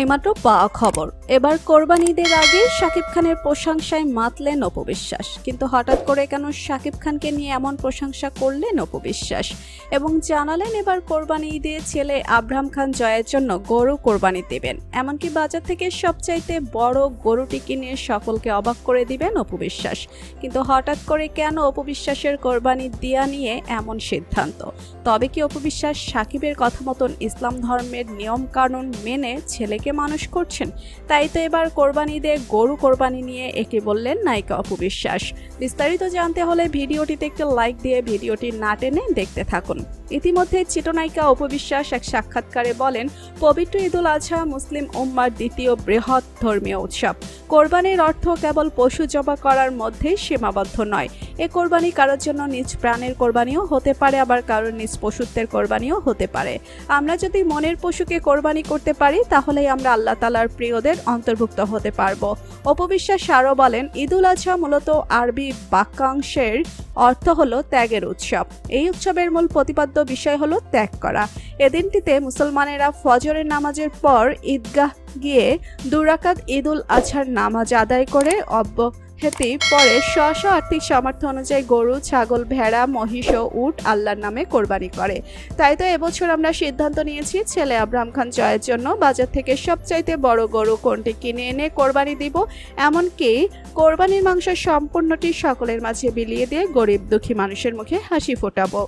এইমাত্র পাওয়া খবর। এবার কোরবানিদের আগে শাকিব খানের প্রশংসায় মাতলেন অপবিশ্বাস কিন্তু হঠাৎ করে কেন শাকিব খানকে নিয়ে এমন প্রশংসা করলেন অপবিশ্বাস এবং জানালেন এবার কোরবানি ঈদে ছেলে আব্রাহাম খান জয়ের জন্য গরু কোরবানি দেবেন। এমনকি বাজার থেকে সবচাইতে বড় গরুটি কিনে সকলকে অবাক করে দিবেন অপবিশ্বাস কিন্তু হঠাৎ করে কেন অপবিশ্বাসের কোরবানি দেয়া নিয়ে এমন সিদ্ধান্ত? তবে কি অপবিশ্বাস সাকিবের কথা মতন ইসলাম ধর্মের নিয়ম কানুন মেনে ছেলেকে মানুষ করছেন। তাই তো এবার কোরবানি দিয়ে গরু কোরবানি নিয়ে একে বললেন নায়িকা অপবিশ্বাস বিস্তারিত জানতে হলে ভিডিওটিতে একটি লাইক দিয়ে ভিডিওটি না টেনে দেখতে থাকুন। ইতিমধ্যে চিত্রনায়িকা অপবিশ্বাস এক সাক্ষাৎকারে বলেন, পবিত্র ঈদুল আজহা মুসলিম উম্মার দ্বিতীয় বৃহৎ ধর্মীয় উৎসব। কোরবানির অর্থ কেবল পশু জবা করার মধ্যেই সীমাবদ্ধ নয় এ কোরবানি কারোর জন্য নিজ প্রাণের কোরবানিও হতে পারে, আবার কারোর নিজ পশুত্বের কোরবানিও হতে পারে। আমরা যদি মনের পশুকে কোরবানি করতে পারি, তাহলেই আমরা আল্লাহ তালার প্রিয়দের অন্তর্ভুক্ত হতে পারব। অপবিশ্বাস আরও বলেন, ঈদুল আজহা মূলত আরবি বাক্যাংশের অর্থ হলো ত্যাগের উৎসব। এই উৎসবের মূল প্রতিপাদ্য বিষয় হলো ত্যাগ করা। এদিনটিতে মুসলমানেরা ফজরের নামাজের পর ঈদগাহ গিয়ে দুরাকাত ঈদুল আজহার নামাজ আদায় করে অব্যাহতি পরে স্ব স্ব আর্থিক সামর্থ্য অনুযায়ী গরু, ছাগল, ভেড়া, মহিষ ও উট আল্লাহর নামে কোরবানি করে। তাই তো এবছর আমরা সিদ্ধান্ত নিয়েছি, ছেলে আব্রাহাম খান জয়ের জন্য বাজার থেকে সবচাইতে বড় গরু কোনটি কিনে এনে কোরবানি দিব। এমনকি কোরবানির মাংস সম্পূর্ণটি সকলের মাঝে বিলিয়ে দিয়ে গরিব দুঃখী মানুষের মুখে হাসি ফোটাবো।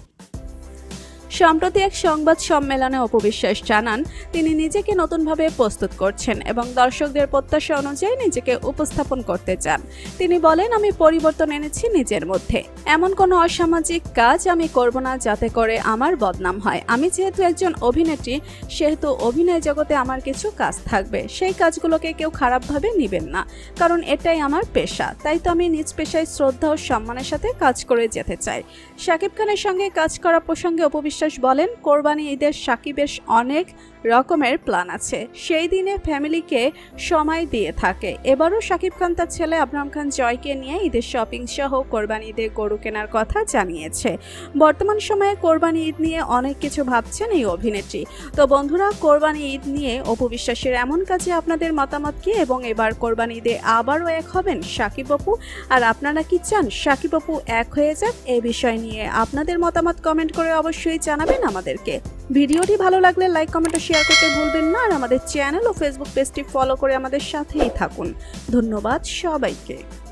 সম্প্রতি এক সংবাদ সম্মেলনে অপবিশ্বাস জানান, তিনি নিজেকে নতুনভাবে প্রস্তুত করছেন এবং দর্শকদের প্রত্যাশা অনুযায়ী নিজেকে উপস্থাপন করতে চান। তিনি বলেন, আমি পরিবর্তন এনেছি নিজের মধ্যে। এমন কোনো অসামাজিক কাজ আমি করব না যাতে করে আমার বদনাম হয়। আমি যেহেতু একজন অভিনেত্রী, সেহেতু অভিনয় জগতে আমার কিছু কাজ থাকবে। সেই কাজগুলোকে কেউ খারাপভাবে নেবেন না, কারণ এটাই আমার পেশা। তাই তো আমি নিজ পেশায় শ্রদ্ধা ও সম্মানের সাথে কাজ করে যেতে চাই। শাকিব খানের সঙ্গে কাজ করা প্রসঙ্গে অপবিশ্বাস বলেন কোরবানি ঈদের সাকিবেশ অনেক রকমের প্ল্যান আছে। সেই দিনে ফ্যামিলিকে সময় দিয়ে থাকে। এবারও শাকিব খান তার ছেলে আবরাম খান জয়কে নিয়ে ঈদের শপিং সহ কোরবানি ঈদে গরু কেনার কথা জানিয়েছে। বর্তমান সময়ে কোরবানি ঈদ নিয়ে অনেক কিছু ভাবছেন এই অভিনেত্রী। তো বন্ধুরা, কোরবানি ঈদ নিয়ে অপবিশ্বাসের এমন কাজে আপনাদের মতামত কি? এবং এবার কোরবানি ঈদে আবারও এক হবেন সাকিব অপু? আর আপনারা কি চান? সাকিব অপু এক হয়ে যাক এ বিষয় নিয়ে আপনাদের মতামত কমেন্ট করে অবশ্যই জানাবেন আমাদেরকে। ভিডিওটি ভালো লাগলে লাইক, কমেন্ট ও শেয়ার করতে ভুলবেন না। আর আমাদের চ্যানেল ও ফেসবুক পেজটি ফলো করে আমাদের সাথেই থাকুন। ধন্যবাদ সবাইকে।